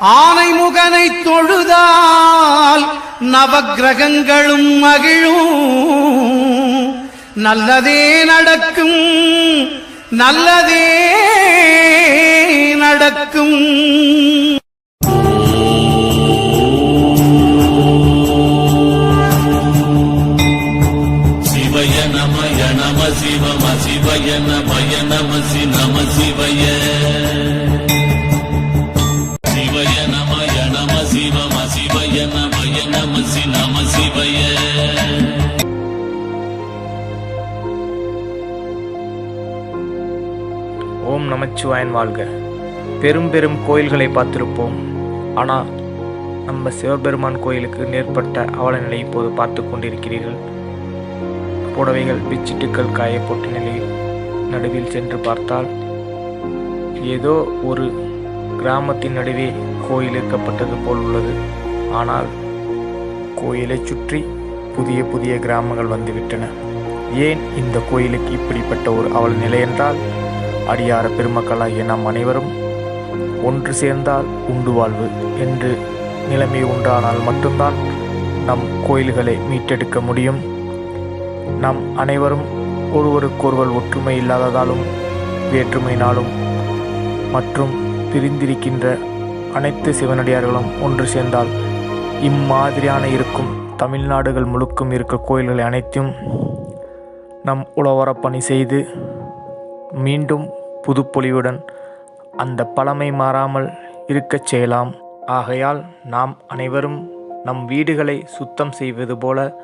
ஆனைமுகனை தொழுதால் நவகிரகங்களும் மகிழும். நல்லதே நடக்கும் நல்லதே நடக்கும். சிவய நமய நம சிவம சிவய நமய நமசி நம சிவய. நமச்சிவாயன் வாழ்க. பெரும் பெரும் கோயில்களை பார்த்திருப்போம். ஆனால் நம்ம சிவபெருமான் கோயிலுக்கு நேர்பட்ட அவல நிலை இப்போது பார்த்து கொண்டிருக்கிறீர்கள். புடவைகள் பிச்சிட்டுக்கள் காயப்போட்ட நிலையில் நடுவில் சென்று பார்த்தால் ஏதோ ஒரு கிராமத்தின் நடுவே கோயில் இருக்கப்பட்டது போல் உள்ளது. ஆனால் கோயிலைச் சுற்றி புதிய புதிய கிராமங்கள் வந்துவிட்டன. ஏன் இந்த கோயிலுக்கு இப்படிப்பட்ட ஒரு அவல நிலை என்றால் அடியார பெருமக்களாகிய நாம் அனைவரும் ஒன்று சேர்ந்தால் உண்டு வாழ்வு என்று நிலைமை உண்டானால் மட்டும்தான் நம் கோயில்களை மீட்டெடுக்க முடியும். நாம் அனைவரும் ஒருவருக்கொருவர் ஒற்றுமை இல்லாததாலும் வேற்றுமையினாலும் மற்றும் பிரிந்திருக்கின்ற அனைத்து சிவனடியார்களும் ஒன்று சேர்ந்தால் இம்மாதிரியான இருக்கும் தமிழ்நாடுகள் முழுக்கும் இருக்க கோயில்களை அனைத்தும் நம் உழவரப்பணி செய்து மீண்டும் புதுப்பொலிவுடன் அந்த பழமை மாறாமல் இருக்கச் செய்யலாம். ஆகையால் நாம் அனைவரும் நம் வீடுகளை சுத்தம் செய்வது போல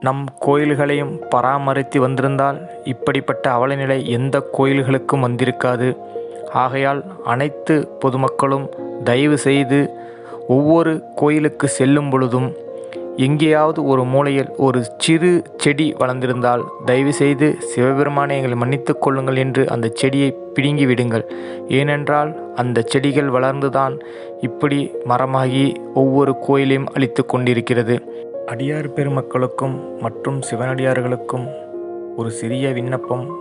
நம் கோயில்களையும் பராமரித்து வந்திருந்தால் இப்படிப்பட்ட அவலநிலை எந்த கோயில்களுக்கும் வந்திருக்காது. ஆகையால் அனைத்து பொதுமக்களும் தயவு செய்து ஒவ்வொரு கோயிலுக்கு செல்லும் பொழுதும் எங்கேயாவது ஒரு மூலையில் ஒரு சிறு செடி வளர்ந்திருந்தால் தயவு செய்து சிவபெருமானை எங்களை மன்னித்துக் கொள்ளுங்கள் என்று அந்த செடியை பிடுங்கி விடுங்கள். ஏனென்றால் அந்த செடிகள் வளர்ந்துதான் இப்படி மரமாகி ஒவ்வொரு கோயிலையும் அழித்து கொண்டிருக்கிறது. அடியார் பெருமக்களுக்கும் மற்றும் சிவனடியார்களுக்கும் ஒரு சிறிய விண்ணப்பம்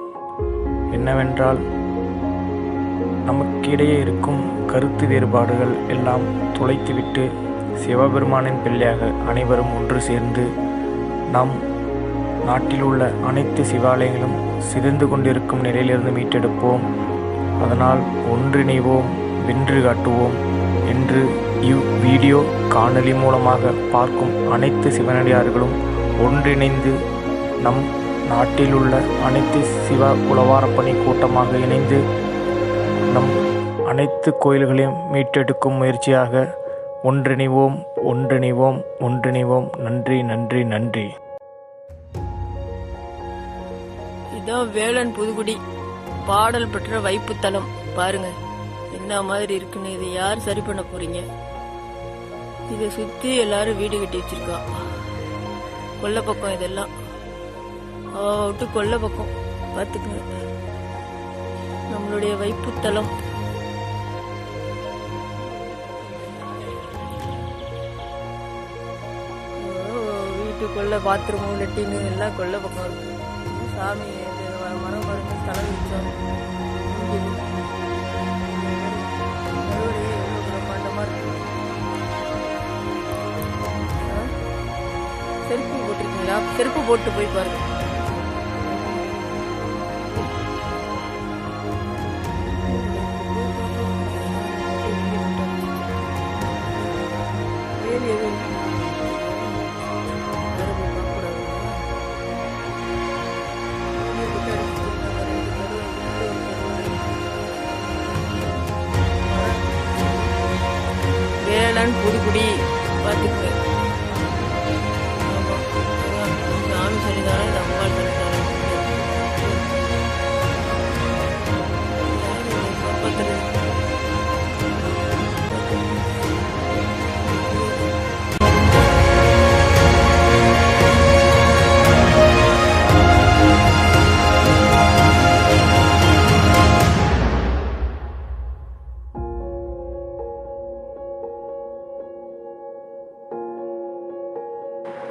என்னவென்றால் நமக்கிடையே இருக்கும் கருத்து வேறுபாடுகள் எல்லாம் துளைத்துவிட்டு சிவபெருமானின் பிள்ளையாக அனைவரும் ஒன்று சேர்ந்து நம் நாட்டில் உள்ள அனைத்து சிவாலயங்களும் சிதைந்து கொண்டிருக்கும் நிலையிலிருந்து மீட்டெடுப்போம். அதனால் ஒன்றிணைவோம் வென்று காட்டுவோம் என்று இவ் வீடியோ காணொலி மூலமாக பார்க்கும் அனைத்து சிவனடியார்களும் ஒன்றிணைந்து நம் நாட்டில் உள்ள அனைத்து சிவ உளவாரப்பணி கூட்டமாக இணைந்து நம் அனைத்து கோயில்களையும் மீட்டெடுக்கும் முயற்சியாக ஒன்றிணைவோம் ஒன்றிணைவோம் ஒன்றிணைவோம். நன்றி நன்றி நன்றி. இதான் வேலன் புதுக்குடி பாடல் பெற்ற வைப்புத்தலம் பாருங்க என்ன மாதிரி இருக்குன்னு இதை யார் சரி பண்ண போறீங்க? இதை சுத்தி எல்லாரும் வீடு கட்டி வச்சிருக்கா. கொல்லை பக்கம் இதெல்லாம். அவ விட்டு கொள்ள பக்கம். பார்த்துக்குங்க. நம்மளுடைய வைப்புத்தலம். கொள்ள பாத்ரூமும் லெட்டின் எல்லாம் கொல்லை பக்கம் இருக்கு. சாமி மரம் மருந்து தலை வச்சோம். செருப்பு போட்டிருக்கீங்களா? செருப்பு போட்டு போய் பாருங்க.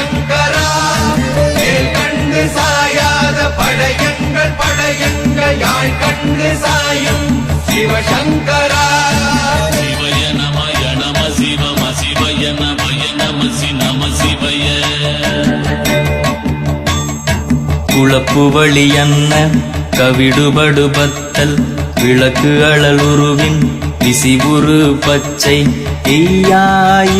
சிவசங்கரா மேல் கண்டு சாயாத படையங்கள் படையங்கள் யாழ் கண்டு சாயும் சிவசங்கரா. சிவய நமய நம சிவம சிவய நமய நம சி நம சிவய. குளப்பு என்ன? கவிடுபடு பத்தல் விளக்கு அழல் உருவின் விசிவுரு பச்சை எய்யா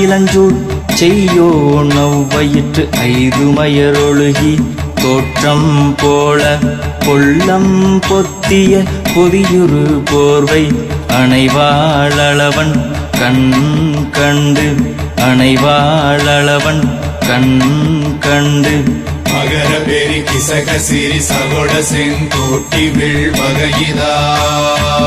இளஞ்சூட் செய்யோ நவ்வயிற்று ஐதுமயரொழுகி தோற்றம் போல கொள்ளம் பொத்திய பொதியுரு போர்வை அணைவாளவன் கண் கண்டு அணைவாளவன் கண் கண்டு. மகர பெரி கிசக சிறி சகோட செங்கோட்டி நாள்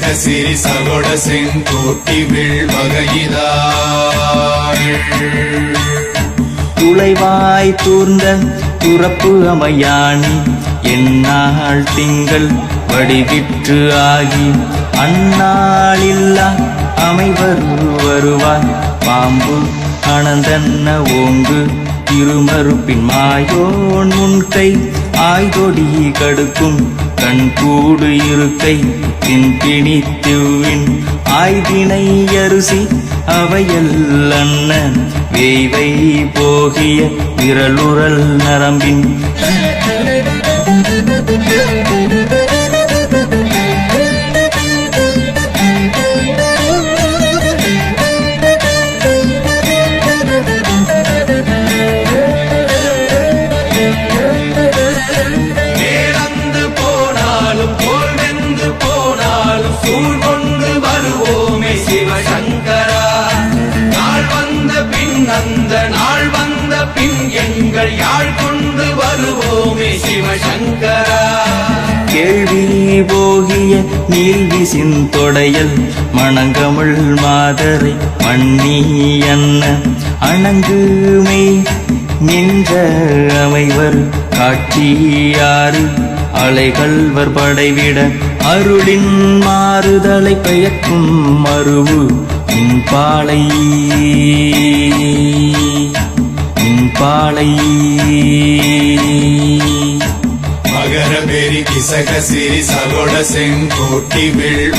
பெரி சிறி சகோட செங்கோட்டி துளைவாய் தூர்ந்த துறப்பு அமையாணி என்னால் திங்கள் வடிவிற்று ஆகி அந்நாளில்லா அமைவர் வருவார். பாம்பு அனந்தன்ன ஓங்கு திருமறுப்பின் மாயோன் முன்கை ஆய்தொடி கடுக்கும். கண் கூடு இருக்கை தின்பிணி திவ்வின் ஆய்தினை அரிசி அவையல் வேய்வை போகிய விரலுரல் நரம்பின். போனாலும் கொண்டு வருவோமே சிவசங்கரா. நாள் வந்த பின் அந்த நாள் வந்த பின் எங்கள் யாழ் கொண்டு வருவோமே சிவசங்கரா. கேள்வி போகிய நீல்வி சிந்தொடையல் மணங்கமிழ் மாதரை மண்ணி என்ன அணங்குமே நின்ற அமைவர் காட்சியாறு அலைகள்வர் படைவிட அருளின் மாறுதலை பெயர்க்கும் மருவு இன்பாலை. இன்பாலை. மகர பெரி கிசக சிறி சகோட செங்கோட்டி வில்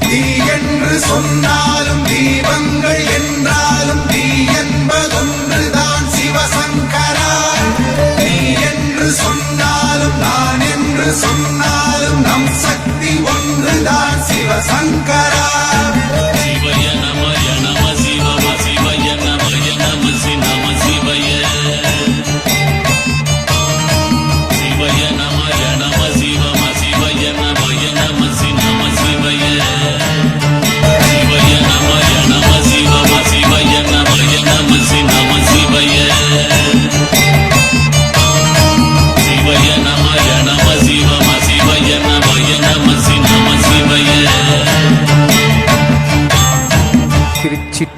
தீ என்று சொன்னால் శంకరా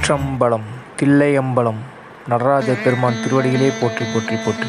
திருச்சிற்றம்பலம் தில்லையம்பலம். நடராஜ பெருமான் திருவடிகளே போற்றி போற்றி போற்றி.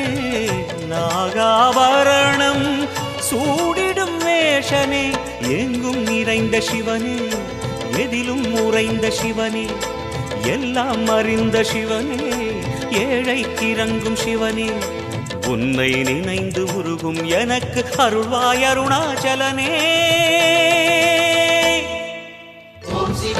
நாகாபரணம். சூடிடும் வேஷனே எங்கும் நிறைந்த சிவனே எதிலும் உறைந்த சிவனே எல்லாம் அறிந்த சிவனே ஏழைக்கு இறங்கும் சிவனே. உன்னை நினைந்து உருகும் எனக்கு அருள்வாய் அருணாச்சலனே. ஓம் சிவ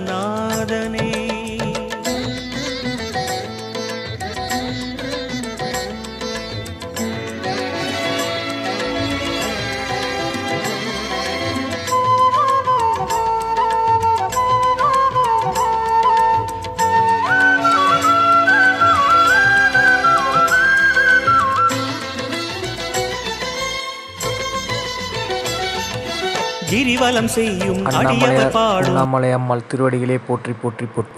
கிரிவலம் செய்யும் அண்ணாமலையார் திருவடிகளே போற்றி போற்றி போற்றி.